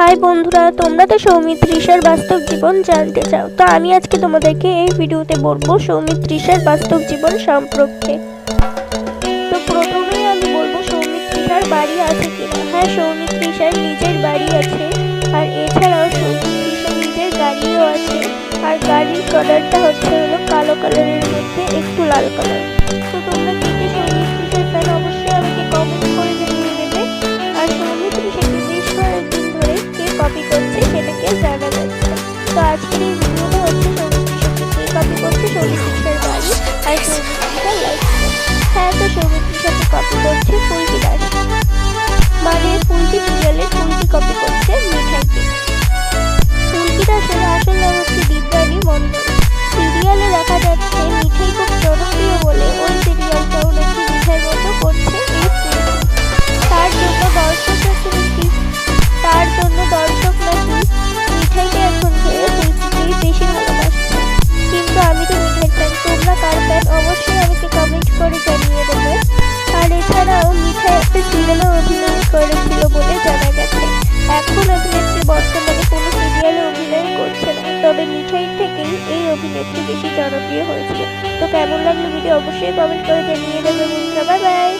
High বন্ধুরা, তোমরা তো সৌমিত্রিশার বাস্তব জীবন জানতে চাও। তো আমি আজকে তোমাদেরকে এই ভিডিওতে বলব সৌমিত্রিশার বাস্তব জীবন সম্পর্কে। তো প্রথমেই আমি বলব সৌমিত্রিশার বাড়ি আছে কিনা। হ্যাঁ সৌমিত্রিষার নিজের বাড়ি আছে। আর এছাড়াও সৌমিত্রিষার নিজের গাড়িও আছে। আর গাড়ির কালারটা হচ্ছে হলো কালো কালারের মধ্যে একটু লাল কালার হ্যাঁ তো তবে মিঠাই থেকেই এই অভিনেত্রী বেশি জনপ্রিয় হয়েছিল। তো কেমন লাগল ভিডিও অবশ্যই কমেন্ট করে জানিয়ে দেবে বন্ধুরা বাই বাই।